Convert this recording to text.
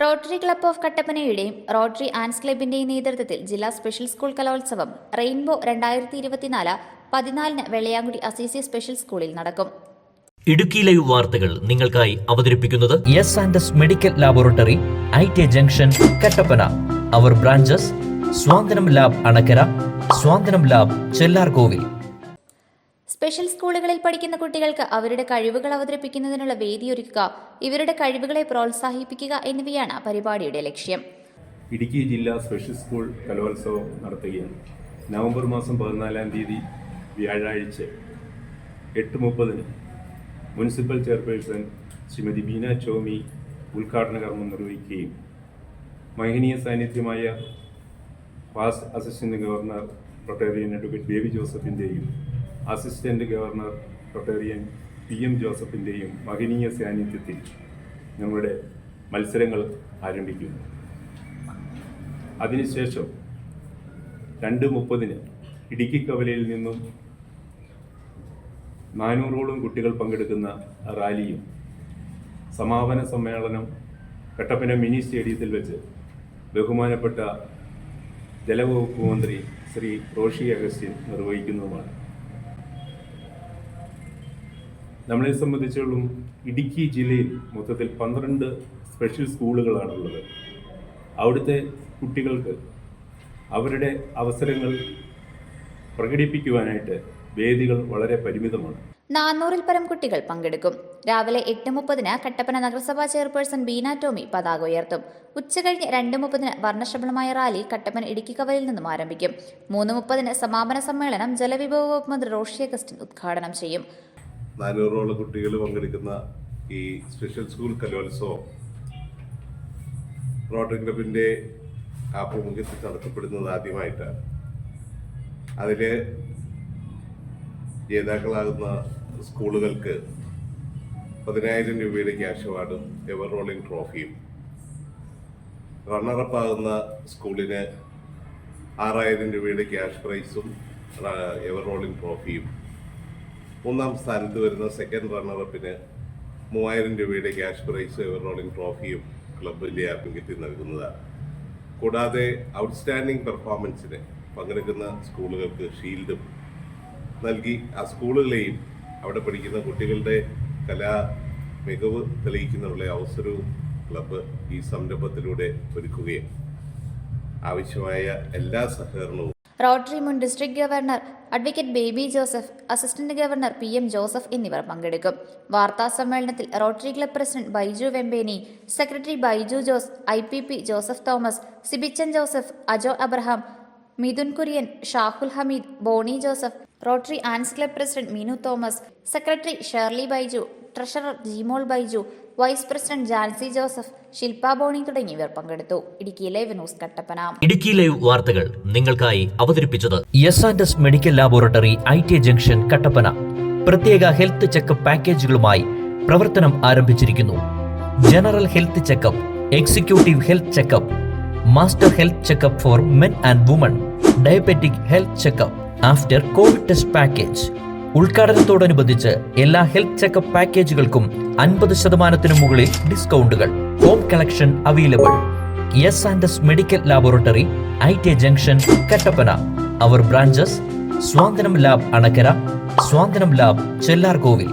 Rotary club of കട്ടപ്പനയുടെയും rotary Anns ക്ലബിന്റെയും നേതൃത്വത്തിൽ ജില്ലാ സ്പെഷ്യൽ സ്കൂൾ കലോത്സവം റെയിൻബോ രണ്ടായിരത്തി ഇരുപത്തിനാല് പതിനാലിന് വെള്ളയാങ്കുടി അസീസി സ്പെഷ്യൽ സ്കൂളിൽ നടക്കും. ഇടുക്കി ലൈവ് വാർത്തകൾ നിങ്ങൾക്കായി അവതരിപ്പിക്കുന്നത് S and S medical laboratory I T junction Kattappana our branches Santhwanam lab Anakkara Santhwanam lab Chellarkovil special സ്കൂളുകളിൽ പഠിക്കുന്ന കുട്ടികൾക്ക് അവരുടെ കഴിവുകൾ അവതരിപ്പിക്കുന്നതിനുള്ള വേദിയൊരുക്കുക ഇവരുടെ കഴിവുകളെ പ്രോത്സാഹിപ്പിക്കുക എന്നിവയാണ് പരിപാടിയുടെ ലക്ഷ്യം. ഇടുക്കി ജില്ലാ സ്പെഷ്യൽ സ്കൂൾ കലോത്സവം നടത്തുകയാണ്. നവംബർ മാസം പതിനാലാം തീയതി വ്യാഴാഴ്ച എട്ട് മുപ്പതിന് മുനിസിപ്പൽ ചെയർപേഴ്സൺ ശ്രീമതി ബീന ചോമി ഉദ്ഘാടന കർമ്മം നിർവഹിക്കുകയും മഹനീയ സാന്നിധ്യമായ past assistant governor Rotarian advocate Baby ജോസഫിന്റെയും assistant governor Rotarian P M ജോസഫിന്റെയും മഹനീയ സാന്നിധ്യത്തിൽ ഞങ്ങളുടെ മത്സരങ്ങൾ ആരംഭിക്കുന്നു. അതിനുശേഷം രണ്ട് മുപ്പതിന് ഇടുക്കി കവലയിൽ നിന്നും നാനൂറോളം കുട്ടികൾ പങ്കെടുക്കുന്ന റാലിയും സമാപന സമ്മേളനം കട്ടപ്പന മിനി സ്റ്റേഡിയത്തിൽ വെച്ച് ബഹുമാനപ്പെട്ട ജലവകുപ്പ് മന്ത്രി ശ്രീ റോഷി അഗസ്റ്റിൻ നിർവഹിക്കുന്നതുമാണ്. നമ്മളെ സംബന്ധിച്ചോളം ഇടുക്കി ജില്ലയിൽ മൊത്തത്തിൽ പന്ത്രണ്ട് സ്പെഷ്യൽ സ്കൂളുകളാണുള്ളത് അവിടുത്തെ കുട്ടികൾക്ക് അവരുടെ അവസരങ്ങൾ പ്രകടിപ്പിക്കുവാനായിട്ട് വേദികൾ വളരെ പരിമിതമാണ്. നാനൂറിൽ പരം കുട്ടികൾ പങ്കെടുക്കും. രാവിലെ എട്ട് മുപ്പതിന് കട്ടപ്പന നഗരസഭാ ചെയർപേഴ്സൺ ബീന ടോമി പതാക ഉയർത്തും. ഉച്ചകഴിഞ്ഞ് രണ്ട് മുപ്പതിന് വർണശബളമായ റാലി കട്ടപ്പന ഇടുക്കി കവലിൽ നിന്നും ആരംഭിക്കും. മൂന്ന് മുപ്പതിന് സമാപന സമ്മേളനം ജലവിഭവ വകുപ്പ് മന്ത്രി റോഷി അഗസ്റ്റിൻ ഉദ്ഘാടനം ചെയ്യും. നാനൂറോളം കുട്ടികൾ പങ്കെടുക്കുന്ന ഈ സ്പെഷ്യൽ സ്കൂൾ കലോത്സവം റോട്ടറി ക്ലബിന്റെ ആഭിമുഖ്യത്തിൽ നടത്തപ്പെടുന്നത് ആദ്യമായിട്ടാണ്. അതിൽ ജേതാക്കളാകുന്ന സ്കൂളുകൾക്ക് പതിനായിരം രൂപയുടെ ക്യാഷ് അവാർഡും എവർ റോളിംഗ് ട്രോഫിയും റണ്ണറപ്പ് ആകുന്ന സ്കൂളിന് ആറായിരം രൂപയുടെ ക്യാഷ് പ്രൈസും എവർ റോളിംഗ് ട്രോഫിയും മൂന്നാം സ്ഥാനത്ത് വരുന്ന സെക്കൻഡ് റണ്ണറപ്പിന് മൂവായിരം രൂപയുടെ ക്യാഷ് പ്രൈസ് എവർ ട്രോഫിയും ട്രോഫിയും ഇന്ത്യ ആഭിമുഖ്യത്തിൽ നൽകുന്നതാണ്. കൂടാതെ ഔട്ട്സ്റ്റാൻഡിംഗ് പെർഫോമൻസിന് പങ്കെടുക്കുന്ന സ്കൂളുകൾക്ക് ഷീൽഡും നൽകി. ആ സ്കൂളുകളെയും അവിടെ പഠിക്കുന്ന കുട്ടികളുടെ കലാ മികവ് തെളിയിക്കുന്നതിനുള്ള അവസരവും ക്ലബ്ബ് ഈ സംരംഭത്തിലൂടെ ഒരുക്കുകയും ആവശ്യമായ എല്ലാ സഹകരണവും റോട്ടറി മുൻ district governor advocate Baby Joseph assistant governor P M Joseph എന്നിവർ പങ്കെടുക്കും. വാർത്താ സമ്മേളനത്തിൽ rotary club president Baiju Vempeni secretary Baiju Jose I P P Joseph Thomas Sibichan Joseph Ajo Abraham Mithun Kurian Shahul Hameed Boney Joseph rotary Anns club president Meenu Thomas secretary Shirley Baiju treasurer Jimol Baiju vice president Jancy Joseph Shilpa Boney തുടങ്ങിയവർ പങ്കെടുത്തു. Idukki live news Kattappana. Idukki live വാർത്തകൾ നിങ്ങൾക്കായി അവതരിപ്പിച്ചത് S and S medical laboratory I T junction Kattappana. പ്രത്യേക health checkup പാക്കേജുകളുമായി പ്രവർത്തനം ആരംഭിച്ചിരിക്കുന്നു. General health checkup executive health checkup master health checkup for men and women diabetic health checkup after covid test package ഉദ്ഘാടനത്തോടനുബന്ധിച്ച് എല്ലാ health checkup പാക്കേജുകൾക്കും അൻപത് ശതമാനത്തിനു മുകളിൽ ഡിസ്കൗണ്ടുകൾ. Home collection available. S and S medical laboratory I T junction Kattappana. Our branches Santhwanam lab Anakkara Santhwanam lab Chellarkovil.